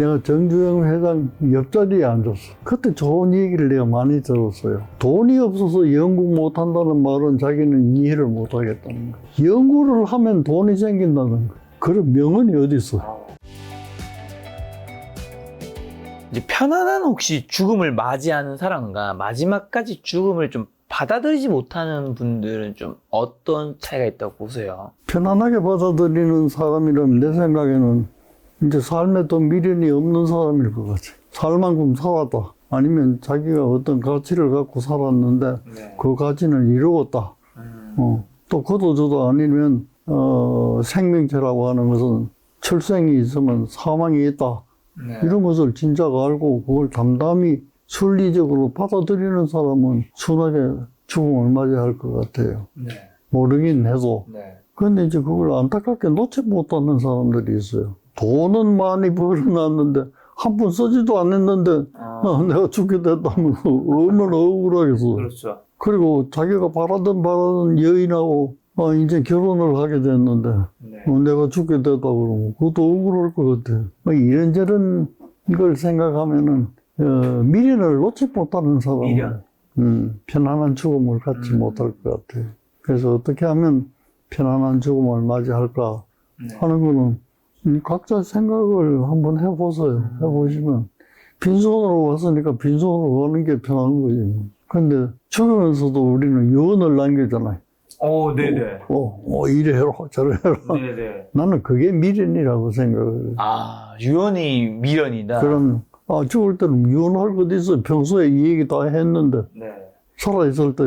내가 정주영 회장 옆자리에 앉았어. 그때 좋은 얘기를 내가 많이 들었어요. 돈이 없어서 연구 못 한다는 말은 자기는 이해를 못 하겠다는 거야. 연구를 하면 돈이 생긴다는 거야. 그런 명언이 어디 있어? 이제 편안한 혹시 죽음을 맞이하는 사람과 마지막까지 죽음을 좀 받아들이지 못하는 분들은 좀 어떤 차이가 있다고 보세요? 편안하게 받아들이는 사람이라면 내 생각에는 이제 삶에 더 미련이 없는 사람일 것 같아. 살 만큼 살았다. 아니면 자기가 어떤 가치를 갖고 살았는데 네. 그 가치는 이루었다. 어, 또 그도 저도 아니면 어, 생명체라고 하는 것은 출생이 있으면 사망이 있다. 네. 이런 것을 진작 알고 그걸 담담히 순리적으로 받아들이는 사람은 순하게 죽음을 맞이할 것 같아요. 네. 모르긴 해도. 네. 근데 이제 그걸 안타깝게 놓지 못하는 사람들이 있어요. 돈은 많이 벌어놨는데 한 푼 쓰지도 않았는데 아, 아, 내가 죽게 됐다면 얼마나 억울하겠어. 그렇죠. 그리고 자기가 바라던 바라던 여인하고 아, 이제 결혼을 하게 됐는데 네. 어, 내가 죽게 됐다 그러면 그것도 억울할 것 같아. 뭐 이런저런 걸 생각하면은 어, 미련을 놓지 못하는 사람은 미련. 음, 편안한 죽음을 갖지 음. 못할 것 같아. 그래서 어떻게 하면 편안한 죽음을 맞이할까 네. 하는 거는 음, 각자 생각을 한번 해보세요. 음. 해보시면 빈손으로 왔으니까 빈손으로 가는 게 편한 거지. 뭐. 근데 죽으면서도 우리는 유언을 남기잖아요. 오, 네네. 어, 어, 이래 해라, 저래 해라. 네네. 나는 그게 미련이라고 생각을 해요. 아, 유언이 미련이다. 그럼, 아, 죽을 때는 유언할 것 있어요. 평소에 이 얘기 다 했는데, 네. 살아있을 때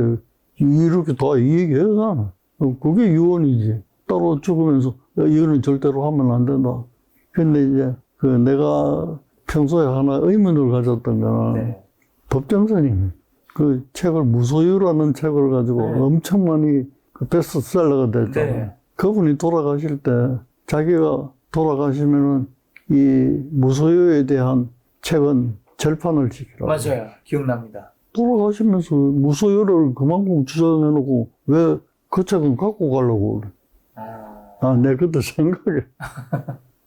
이렇게 다 이 얘기 하잖아. 어, 그게 유언이지. 따로 죽으면서, 야, 이거는 절대로 하면 안 된다. 근데 이제, 그 내가 평소에 하나 의문을 가졌던 거는, 네. 법정스님, 그 책을 무소유라는 책을 가지고 네. 엄청 많이 그 베스트셀러가 됐잖아요. 네. 그분이 돌아가실 때 자기가 돌아가시면은 이 무소유에 대한 책은 절판을 시키라고. 맞아요. 기억납니다. 돌아가시면서 무소유를 그만큼 주장해놓고 왜 그 책은 갖고 가려고 그래. 아, 아, 내 그때 생각에.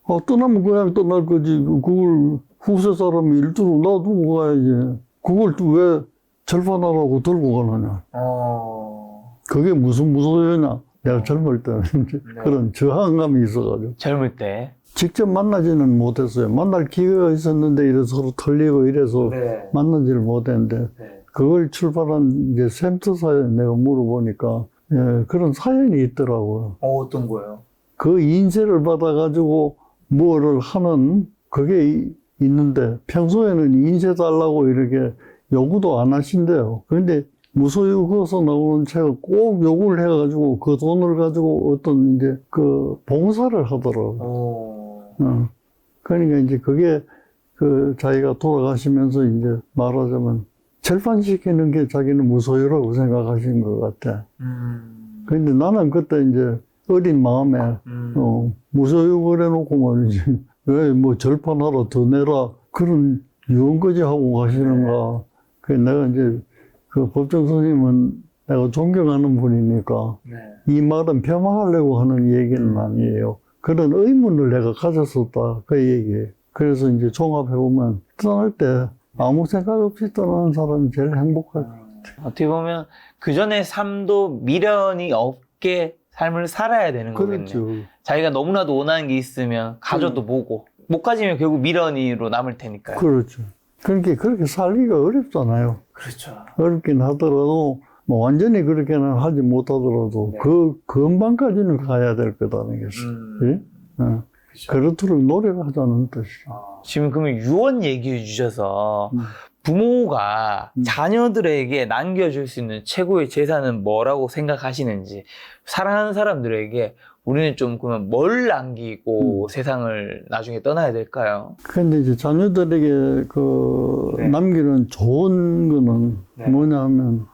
아, 떠나면 그냥 떠날 거지. 그걸 후세 사람이 일두로 놔두고 가야지. 그걸 또 왜 절판하라고 들고 가느냐. 어, 그게 무슨 무소유냐. 내가 젊을 때는 이제 네. 그런 저항감이 있어가지고. 젊을 때. 직접 만나지는 못했어요. 만날 기회가 있었는데 이래 서로 털리고 이래서 네. 만나지를 못했는데 네. 그걸 출발한 이제 샘터사에 내가 물어보니까 예, 그런 사연이 있더라고요. 어, 어떤 거예요? 그 인쇄를 받아가지고 뭐를 하는 그게 이- 있는데 평소에는 인쇄 달라고 이렇게 요구도 안 하신대요. 그런데 무소유 거서 나오는 책을 꼭 요구를 해가지고 그 돈을 가지고 어떤 이제 그 봉사를 하더라고요. 어, 어. 그러니까 이제 그게 그 자기가 돌아가시면서 이제 말하자면 절판시키는 게 자기는 무소유라고 생각하신 것 같아. 음, 근데 나는 그때 이제 어린 마음에 음, 어, 무소유 그래놓고 말이지 왜 뭐 절판하러 더 내라 그런 유언까지 하고 가시는가. 그 내가 이제 그 법정 스님은 내가 존경하는 분이니까 네. 이 말은 폄하하려고 하는 얘기는 아니에요. 그런 의문을 내가 가졌었다. 그 얘기예요. 그래서 이제 종합해 보면 떠날 때 아무 생각 없이 떠나는 사람이 제일 행복할 거예요. 어떻게 보면 그 전에 삶도 미련이 없게 삶을 살아야 되는 거겠네요. 그렇죠. 자기가 너무나도 원하는 게 있으면 가져도 보고 못 가지면 결국 미련이로 남을 테니까요. 그렇죠. 그러니까 그렇게 살기가 어렵잖아요. 그렇죠. 어렵긴 하더라도 뭐 완전히 그렇게는 하지 못하더라도 네. 그 근방까지는 가야 될 거다는 것이. 음, 예? 어. 그렇죠. 그렇도록 노력하자는 뜻이죠. 어, 지금 그러면 유언 얘기해 주셔서 음. 부모가 음. 자녀들에게 남겨줄 수 있는 최고의 재산은 뭐라고 생각하시는지 사랑하는 사람들에게 우리는 좀 그러면 뭘 남기고 음. 세상을 나중에 떠나야 될까요? 근데 이제 자녀들에게 그 네. 남기는 좋은 거는 네. 뭐냐 하면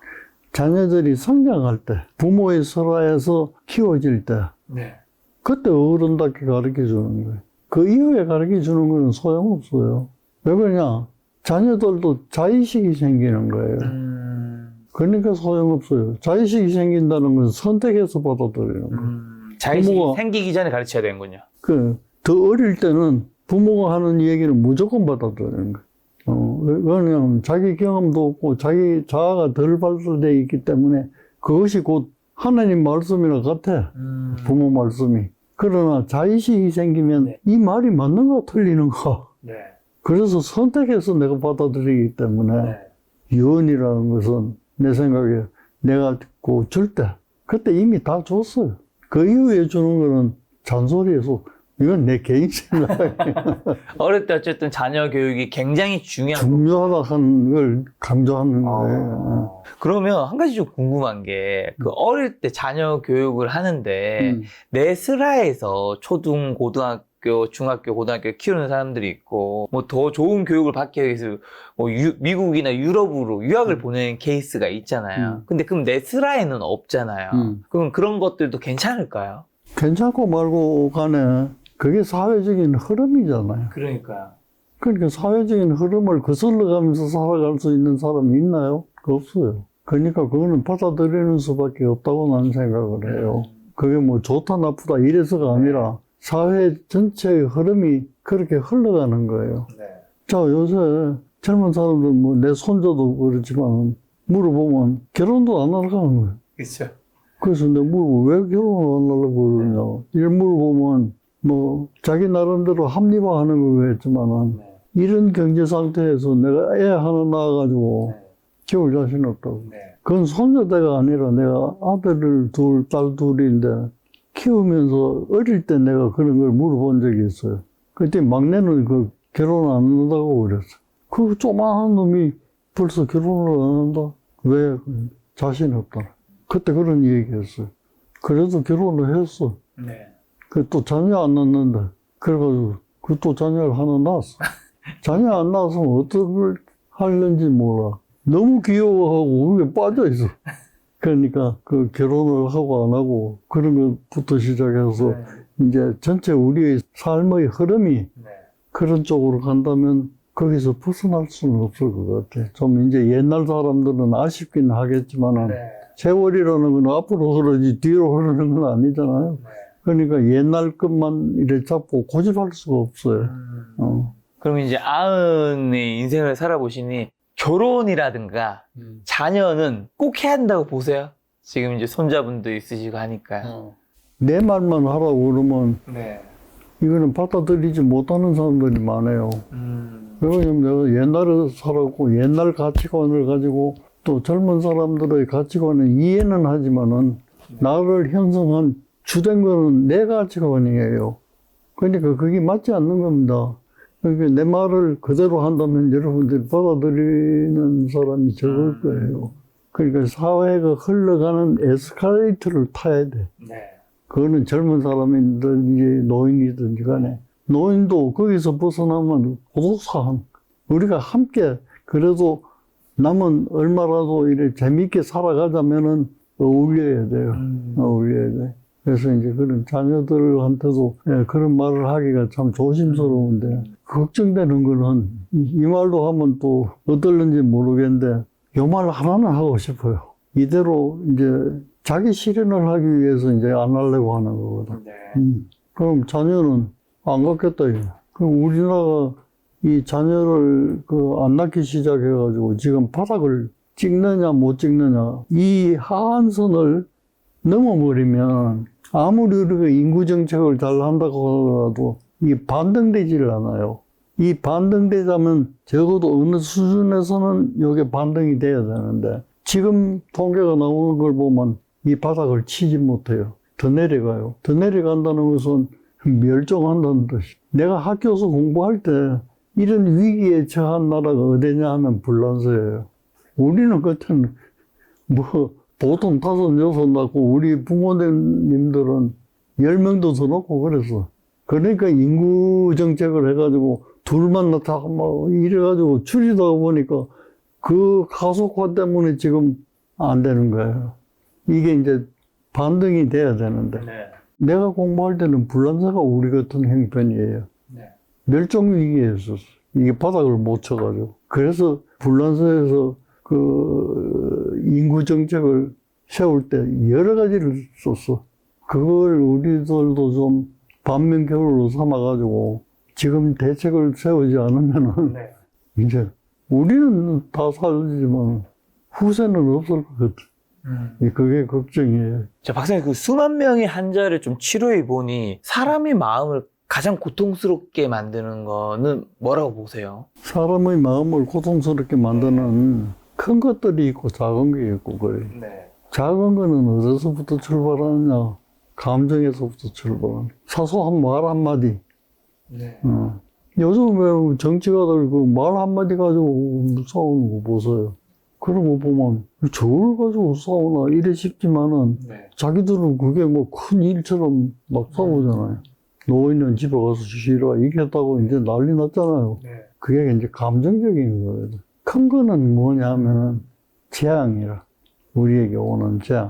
자녀들이 성장할 때, 부모의 설화에서 키워질 때, 네. 그때 어른답게 가르쳐 주는 거예요. 그 이후에 가르쳐 주는 거는 소용없어요. 왜 그러냐? 자녀들도 자의식이 생기는 거예요. 음, 그러니까 소용없어요. 자의식이 생긴다는 건 선택해서 받아들이는 거예요. 음, 자의식이 부모가- 생기기 전에 가르쳐야 되는군요. 그, 더 어릴 때는 부모가 하는 얘기는 무조건 받아들이는 거야. 어, 왜- 왜냐하면 자기 경험도 없고 자기 자아가 덜 발달되어 있기 때문에 그것이 곧 하나님 말씀이랑 같아. 음. 부모 말씀이. 그러나 자의식이 생기면 네. 이 말이 맞는가 틀리는가. 네. 그래서 선택해서 내가 받아들이기 때문에 네. 유언이라는 것은 내 생각에 내가 그줄때 그때 이미 다 줬어요. 그 이후에 주는 거는 잔소리에서 이건 내 개인 생각이에요. 어릴 때 어쨌든 자녀 교육이 굉장히 중요한 중요하다 하는 걸 강조하는 아. 거예요. 그러면 한 가지 좀 궁금한 게 그 어릴 때 자녀 교육을 하는데 음. 내 슬하에서 초등 고등학교 중학교 고등학교 키우는 사람들이 있고 뭐 더 좋은 교육을 받기 위해서 뭐 유- 미국이나 유럽으로 유학을 음. 보내는 케이스가 있잖아요. 음. 근데 그럼 내 슬하에는 없잖아요. 음. 그럼 그런 것들도 괜찮을까요? 괜찮고 말고 간에 그게 사회적인 흐름이잖아요. 그러니까요. 그러니까 사회적인 흐름을 거슬러 가면서 살아갈 수 있는 사람이 있나요? 없어요. 그러니까 그거는 받아들이는 수밖에 없다고 나는 생각을 해요. 그게 뭐 좋다 나쁘다 이래서가 아니라 사회 전체의 흐름이 그렇게 흘러가는 거예요. 네. 자, 요새 젊은 사람들 뭐 내 손자도 그렇지만 물어보면 결혼도 안 하려고 하는 거예요. 그렇죠. 그래서 내가 물어보 왜 결혼을 안 하려고 그러냐. 이를 물어보면 뭐 자기 나름대로 합리화하는 거겠지만은 네. 이런 경제 상태에서 내가 애 하나 낳아가지고 키울 자신 없다고. 네. 그건 손자대가 아니라 내가 아들을 둘, 딸 둘인데 키우면서 어릴 때 내가 그런 걸 물어본 적이 있어요. 그때 막내는 그 결혼 안 한다고 그랬어. 그 조만한 놈이 벌써 결혼을 안 한다? 왜? 자신 없다. 그때 그런 얘기 했어요. 그래도 결혼을 했어. 네. 그또 자녀 안 낳는데. 그래가지고 그 또 자녀를 하나 낳았어. 자녀 안 낳았으면 어떤 걸 하려는지 몰라. 너무 귀여워하고 그게 빠져 있어. 그러니까 그 결혼을 하고 안 하고 그런 것부터 시작해서 이제 전체 우리의 삶의 흐름이 네. 그런 쪽으로 간다면 거기서 벗어날 수는 없을 것 같아. 좀 이제 옛날 사람들은 아쉽긴 하겠지만은 네. 세월이라는 건 앞으로 흐르지 뒤로 흐르는 건 아니잖아요. 그러니까 옛날 것만 이래 잡고 고집할 수가 없어요. 어. 그럼 이제 아은의 인생을 살아보시니 결혼이라든가 자녀는 꼭 해야 한다고 보세요? 지금 이제 손자분도 있으시고 하니까요. 내 말만 하라고 그러면 네. 이거는 받아들이지 못하는 사람들이 많아요. 음. 왜냐면 내가 옛날에 살았고 옛날 가치관을 가지고 또 젊은 사람들의 가치관을 이해는 하지만은 나를 형성한 주된 거는 내 가치관이에요. 그러니까 그게 맞지 않는 겁니다. 그러니까 내 말을 그대로 한다면 여러분들이 받아들이는 사람이 적을 거예요. 그러니까 사회가 흘러가는 에스컬레이터를 타야 돼. 네. 그거는 젊은 사람이든지 노인이든지 간에 노인도 거기서 벗어나면 고독사한 우리가 함께 그래도 남은 얼마라도 이렇게 재밌게 살아가자면은 어울려야 돼요. 음. 어울려야 돼. 그래서 이제 그런 자녀들한테도 예, 그런 말을 하기가 참 조심스러운데 걱정되는 거는 이, 이 말로 하면 또 어떨는지 모르겠는데 요 말 하나는 하고 싶어요. 이대로 이제 자기 실현을 하기 위해서 이제 안 하려고 하는 거거든. 네. 음. 그럼 자녀는 안 갖겠다. 이거. 그럼 우리나라가 이 자녀를 그 안 낳기 시작해가지고 지금 바닥을 찍느냐 못 찍느냐 이 하한선을 넘어버리면 아무리 우리가 인구 정책을 잘 한다고 하더라도 이 반등되질 않아요. 이 반등되자면 적어도 어느 수준에서는 이게 반등이 돼야 되는데 지금 통계가 나오는 걸 보면 이 바닥을 치지 못해요. 더 내려가요. 더 내려간다는 것은 멸종한다는 뜻이. 내가 학교에서 공부할 때 이런 위기에 처한 나라가 어디냐 하면 불란서예요. 우리는 그때는 뭐 보통 다섯 여섯 낳고 우리 부모님들은 열 명도 더 낳고 그랬어. 그러니까 인구 정책을 해가지고 둘만 낳다가 막 이래가지고 줄이다 보니까 그 가속화 때문에 지금 안 되는 거예요. 이게 이제 반등이 돼야 되는데 네. 내가 공부할 때는 불란사가 우리 같은 형편이에요. 네. 멸종 위기에 있었어. 이게 바닥을 못 쳐가지고. 그래서 불란서에서 그 인구 정책을 세울 때 여러 가지를 썼어. 그걸 우리들도 좀 반면교로로 삼아가지고 지금 대책을 세우지 않으면은 네. 이제 우리는 다 살지만 후세는 없을 것 같아. 그게 걱정이에요. 자, 박사님, 그 수만 명의 환자를 좀 치료해 보니 사람의 마음을 가장 고통스럽게 만드는 거는 뭐라고 보세요? 사람의 마음을 고통스럽게 만드는 큰 것들이 있고 작은 게 있고 그래. 네. 작은 거는 어디서부터 출발하느냐? 감정에서부터 출발하는. 사소한 말 한마디. 네. 어. 요즘 왜 정치가들 그 말 한마디 가지고 싸우는 거 보세요. 그런 거 보면 저걸 가지고 싸우나 이래 싶지만은 네. 자기들은 그게 뭐 큰 일처럼 막 싸우잖아요. 노인은 집에 가서 쉬라 이게 했다고 이제 난리 났잖아요. 네. 그게 이제 감정적인 거예요. 큰 거는 뭐냐면은 재앙이라. 우리에게 오는 재앙.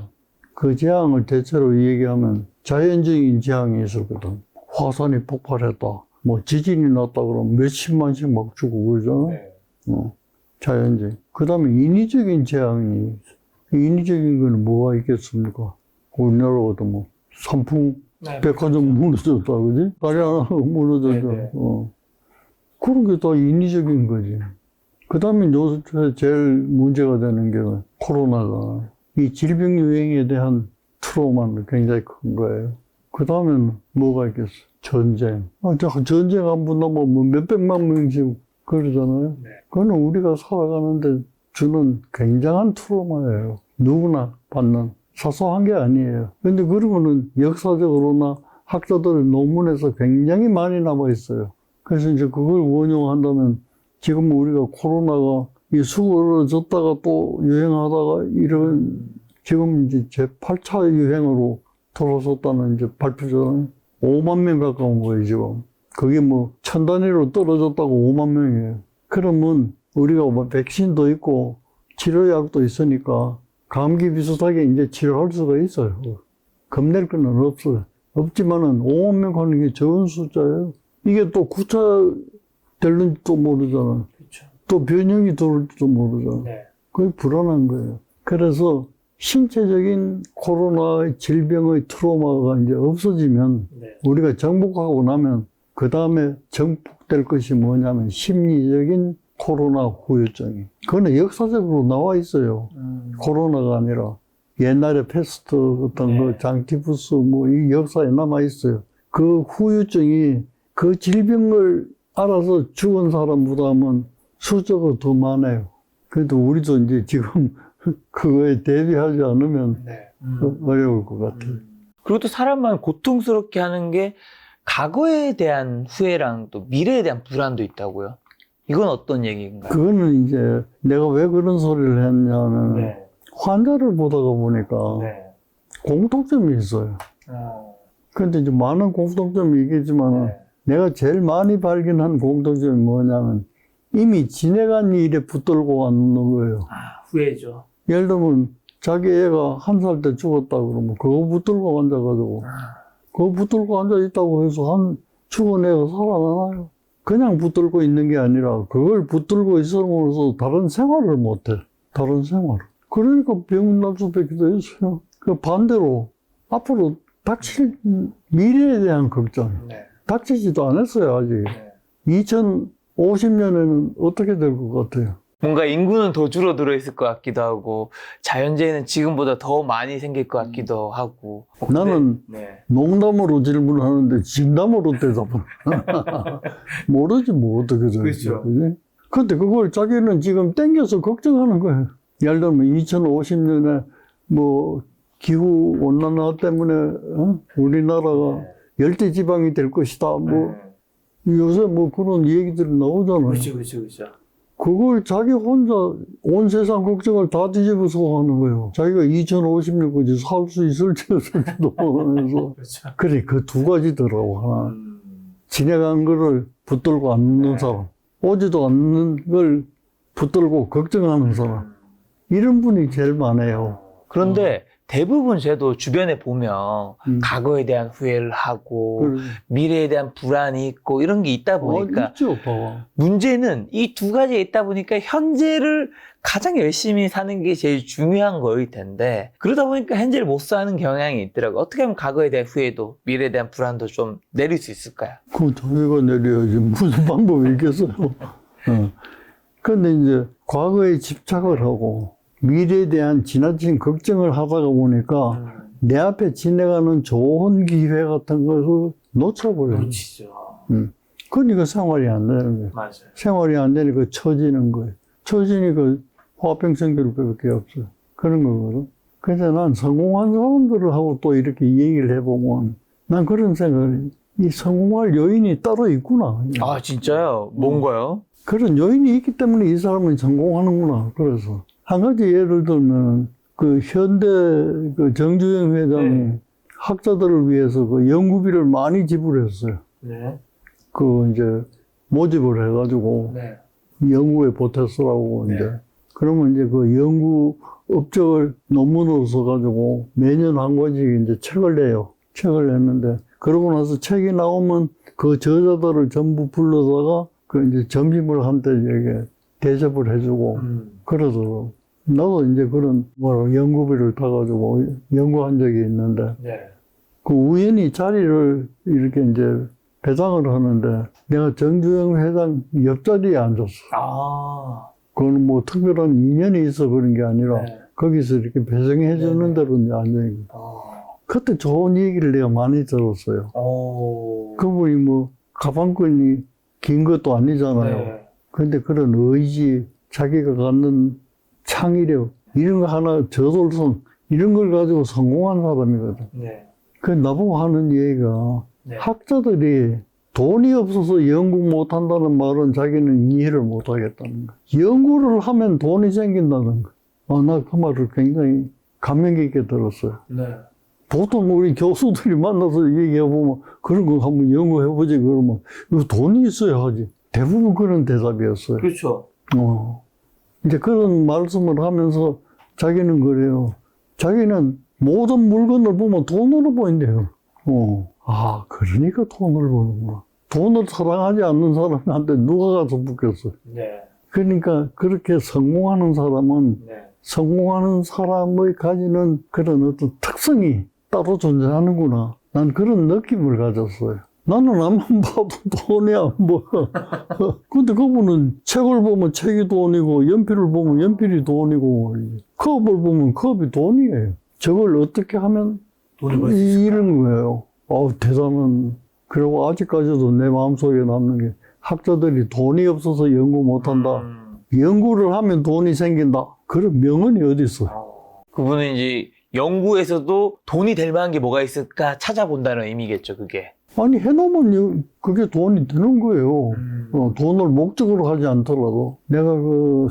그 재앙을 대체로 얘기하면 자연적인 재앙이 있었거든. 화산이 폭발했다. 뭐 지진이 났다 그러면 몇십만씩 막 죽고 그러잖아. 네. 어, 자연적. 그 다음에 인위적인 재앙이 있어. 인위적인 거는 뭐가 있겠습니까? 우리나라도 뭐 산풍 네. 백화점 무너졌다, 그지? 다리 하나 무너졌죠. 네네. 어. 그런 게 다 인위적인 거지. 그 다음에 요새 제일 문제가 되는 게 코로나가 이 질병 유행에 대한 트라우마는 굉장히 큰 거예요. 그 다음에는 뭐가 있겠어? 전쟁. 아, 저 전쟁 한번 나면 뭐 몇백만 명씩 그러잖아요. 네. 그거는 우리가 살아가는데 주는 굉장한 트라우마예요. 누구나 받는 사소한 게 아니에요. 근데 그러면은 역사적으로나 학자들의 논문에서 굉장히 많이 남아 있어요. 그래서 이제 그걸 원용한다면 지금 우리가 코로나가 이 수그러졌다가 또 유행하다가 이런 지금 이제 제 8차 유행으로 돌아섰다는 이제 발표잖아요. 5만 명 가까운 거예요, 지금. 그게 뭐, 천 단위로 떨어졌다고 5만 명이에요. 그러면 우리가 뭐 백신도 있고 치료약도 있으니까 감기 비슷하게 이제 치료할 수가 있어요. 겁낼 거는 없어요. 없지만은 5만 명 하는 게 적은 숫자예요. 이게 또 9차 될는지도 모르잖아. 그렇죠. 또 변형이 들을지도 모르잖아. 네. 그게 불안한 거예요. 그래서 신체적인 코로나 질병의 트라우마가 이제 없어지면 네. 우리가 정복하고 나면 그 다음에 정복될 것이 뭐냐면 심리적인 코로나 후유증이. 그거는 역사적으로 나와 있어요. 음. 코로나가 아니라 옛날에 패스트 어떤 네. 그 장티푸스 뭐 이 역사에 남아 있어요. 그 후유증이 그 질병을 알아서 죽은 사람보다는 숫자가 더 많아요. 그래도 우리도 이제 지금 그거에 대비하지 않으면 네. 어려울 것 같아요. 그리고 또 사람만 고통스럽게 하는 게 과거에 대한 후회랑 또 미래에 대한 불안도 있다고요. 이건 어떤 얘기인가요? 그거는 이제 내가 왜 그런 소리를 했냐면 네. 환자를 보다가 보니까 네. 공통점이 있어요. 어. 근데 이제 많은 공통점이 있겠지만 네. 내가 제일 많이 발견한 공통점이 뭐냐면 이미 지내간 일에 붙들고 앉는 거예요. 아, 후회죠. 예를 들면 자기 애가 한 살 때 죽었다 그러면 그거 붙들고 앉아가지고 그거 붙들고 앉아 있다고 해서 한 죽은 애가 살아나나요? 그냥 붙들고 있는 게 아니라 그걸 붙들고 있음으로써 다른 생활을 못해. 다른 생활. 그러니까 병날 수밖에 없어요. 그 반대로 앞으로 닥칠 미래에 대한 걱정. 네. 닥치지도 않았어요, 아직. 네. 2050년에는 어떻게 될 것 같아요? 뭔가 인구는 더 줄어들어 있을 것 같기도 하고 자연재해는 지금보다 더 많이 생길 것 같기도 하고 나는 네. 농담으로 질문하는데 진담으로 대답을. 모르지, 뭐, 어떻게 될지. 그렇죠. 그지? 근데 그걸 자기는 지금 땡겨서 걱정하는 거예요. 예를 들면 2050년에 뭐, 기후 온난화 때문에, 어? 우리나라가 열대 지방이 될 것이다. 뭐, 요새 뭐 그런 얘기들이 나오잖아요. 그렇죠 그렇죠 그렇죠 그걸 자기 혼자 온 세상 걱정을 다 뒤집어서 하는 거예요. 자기가 2050년까지 살 수 있을지 없을지도 모르면서. 그렇죠 그래, 그 두 가지더라고, 하나. 음. 지나간 거를 붙들고 앉는 네. 사람. 오지도 않는 걸 붙들고 걱정하는 사람. 이런 분이 제일 많아요. 그런데 대부분 저도 주변에 보면 음. 과거에 대한 후회를 하고 그래. 미래에 대한 불안이 있고 이런 게 있다 어, 보니까 있죠, 봐봐. 문제는 이 두 가지가 있다 보니까 현재를 가장 열심히 사는 게 제일 중요한 거일 텐데 그러다 보니까 현재를 못 사는 경향이 있더라고요. 어떻게 하면 과거에 대한 후회도 미래에 대한 불안도 좀 내릴 수 있을까요? 그거 저희가 내려야지. 무슨 방법이 있겠어요. 어. 근데 이제 과거에 집착을 하고 미래에 대한 지나친 걱정을 하다가 보니까 내 앞에 지나가는 좋은 기회 같은 것을 놓쳐버려요. 놓치죠. 그러니까 생활이 안 되는 거예요. 맞아요. 생활이 안 되니까 처지는 거예요. 처지니까 화병성결밖에 없어요. 그런 거거든. 그래서 난 성공한 사람들하고 또 이렇게 얘기를 해보면 난 그런 생각을 이 성공할 요인이 따로 있구나. 아 진짜요? 뭔가요? 그런 요인이 있기 때문에 이 사람은 성공하는구나. 그래서 한 가지 예를 들면 그 현대 그 정주영 회장이 네. 학자들을 위해서 그 연구비를 많이 지불했어요. 네. 그 이제 모집을 해가지고 네. 연구에 보태서라고 네. 이제 그러면 이제 그 연구 업적을 논문으로 써가지고 매년 한 권씩 이제 책을 내요. 책을 냈는데 그러고 나서 책이 나오면 그 저자들을 전부 불러다가 그 이제 점심을 한때 이렇게 대접을 해주고 음. 그러더라고. 나도 이제 그런 뭐라 연구비를 타가지고 연구한 적이 있는데 네. 그 우연히 자리를 이렇게 이제 배당을 하는데 내가 정주영 회장 옆자리에 앉았어. 아. 그건 뭐 특별한 인연이 있어 그런 게 아니라 네. 거기서 이렇게 배정해 주는 네네. 대로 이제 앉아있는 거. 어. 그때 좋은 얘기를 내가 많이 들었어요. 오. 그분이 뭐 가방끈이 긴 것도 아니잖아요. 네. 근데 그런 의지, 자기가 갖는 창의력, 이런 거 하나 저돌성, 이런 걸 가지고 성공한 사람이거든. 네. 그 나보고 하는 얘기가 네. 학자들이 돈이 없어서 연구 못 한다는 말은 자기는 이해를 못 하겠다는 거야. 연구를 하면 돈이 생긴다는 거야. 아, 나 그 말을 굉장히 감명 깊게 들었어요. 네. 보통 우리 교수들이 만나서 얘기해보면 그런 거 한번 연구해보지 그러면 이거 돈이 있어야 하지. 대부분 그런 대답이었어요. 그렇죠. 어. 이제 그런 말씀을 하면서 자기는 그래요. 자기는 모든 물건을 보면 돈으로 보인대요. 어. 아, 그러니까 돈을 버는구나. 돈을 사랑하지 않는 사람한테 누가 가서 묻겠어요. 네. 그러니까 그렇게 성공하는 사람은 네. 성공하는 사람의 가지는 그런 어떤 특성이 따로 존재하는구나. 난 그런 느낌을 가졌어요. 나는 앞만 봐도 돈이 안 보여. 근데 그분은 책을 보면 책이 돈이고, 연필을 보면 연필이 돈이고, 컵을 보면 컵이 돈이에요. 저걸 어떻게 하면 돈을 벌수 있을까? 이- 이런 거예요. 어 대단한. 그리고 아직까지도 내 마음속에 남는 게 학자들이 돈이 없어서 연구 못한다. 음. 연구를 하면 돈이 생긴다. 그런 명언이 어디 있어? 그분은 이제 연구에서도 돈이 될 만한 게 뭐가 있을까 찾아본다는 의미겠죠, 그게. 아니 해놓으면 요- 그게 돈이 되는 거예요. 음. 어, 돈을 목적으로 하지 않더라도 내가 그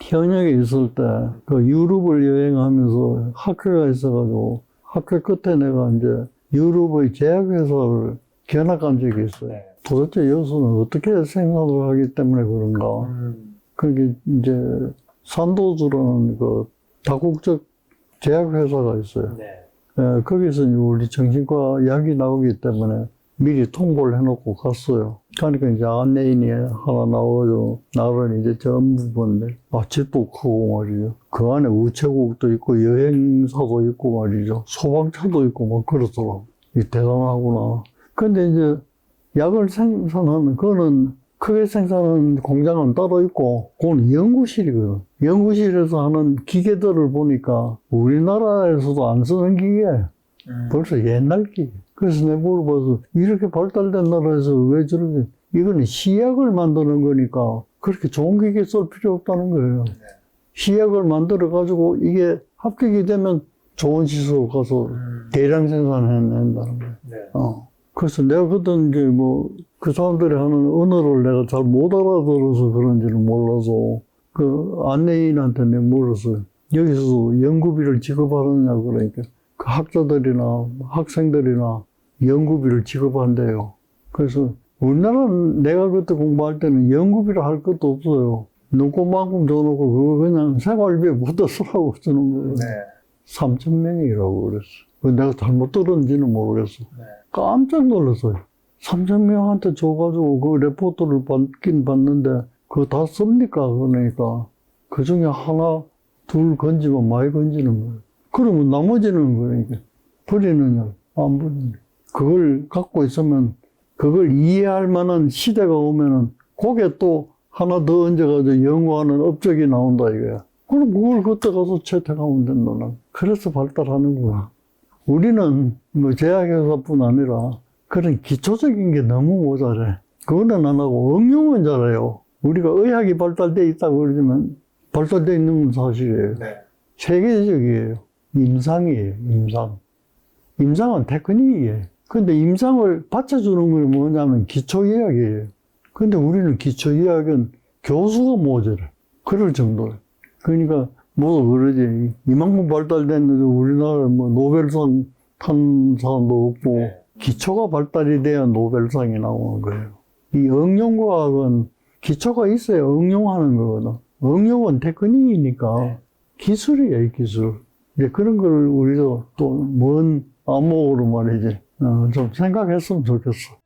현역에 있을 때 그 유럽을 여행하면서 학회가 있어가지고 학회 끝에 내가 이제 유럽의 제약회사를 견학한 적이 있어요. 네. 도대체 여기서는 어떻게 생산을 하기 때문에 그런가. 음. 그게 이제 산도주라는 그 다국적 제약회사가 있어요. 네. 예, 거기서 우리 정신과 약이 나오기 때문에 미리 통보를 해놓고 갔어요. 그러니까 이제 안내인이 하나 나와가지고 나를 이제 전부 본데 아 집도 크고 말이죠. 그 안에 우체국도 있고 여행사도 있고 말이죠. 소방차도 있고 막 그렇더라고. 이 대단하구나. 근데 이제 약을 생산하는 그거는 크게 생산하는 공장은 따로 있고 그건 연구실이거든. 연구실에서 하는 기계들을 보니까 우리나라에서도 안 쓰는 기계. 음. 벌써 옛날 기. 그래서 내가 물어봐서 이렇게 발달된 나라에서 왜 저렇게 이거는 시약을 만드는 거니까 그렇게 좋은 기계 쓸 필요 없다는 거예요. 시약을 만들어 가지고 이게 합격이 되면 좋은 시설 가서 음. 대량 생산해낸다는 거예요. 네. 어. 그래서 내가 그때 이제 뭐 그 사람들이 하는 언어를 내가 잘 못 알아들어서 그런지는 몰라서 그 안내인한테 내가 물었어요. 여기서 연구비를 지급하느냐 그러니까 그 학자들이나 학생들이나 연구비를 지급한대요. 그래서 우리나라는 내가 그때 공부할 때는 연구비를 할 것도 없어요. 눈꽃만큼 줘놓고 그거 그냥 생활비에 묻어 쓰라고 주는 거예요. 네. 3천 명이라고 그랬어. 그 내가 잘못 들었는지는 모르겠어. 네. 깜짝 놀랐어요. 3천 명한테 줘가지고 그 레포트를 받긴 받는데 그거 다 씁니까? 그러니까 그 중에 하나, 둘 건지면 많이 건지는 거예요. 그러면 나머지는 그러니까 버리느냐, 안 버리느냐. 그걸 갖고 있으면 그걸 이해할 만한 시대가 오면은 그게 또 하나 더 얹어가지고 연구하는 업적이 나온다 이거야. 그럼 그걸 그때 가서 채택하면 된다. 난. 그래서 발달하는 거야. 우리는 뭐 제약회사뿐 아니라 그런 기초적인 게 너무 모자래. 그거는 안 하고 응용은 잘해요. 우리가 의학이 발달돼 있다고 그러지만 발달돼 있는 건 사실이에요. 네. 세계적이에요. 임상이에요, 임상. 임상은 테크닉이에요. 근데 임상을 받쳐주는 건 뭐냐면 기초의학이에요. 근데 우리는 기초의학은 교수가 모자래. 그럴 정도예요. 그러니까, 뭐, 그러지. 이만큼 발달됐는데 우리나라 뭐 노벨상 탄 사람도 없고, 네. 기초가 발달이 돼야 노벨상이 나오는 거예요. 이 응용과학은 기초가 있어야 응용하는 거거든. 응용은 테크닉이니까 네. 기술이에요, 기술. 이제 그런 걸 우리도 또 먼 안목으로 말이지, 어, 좀 생각했으면 좋겠어.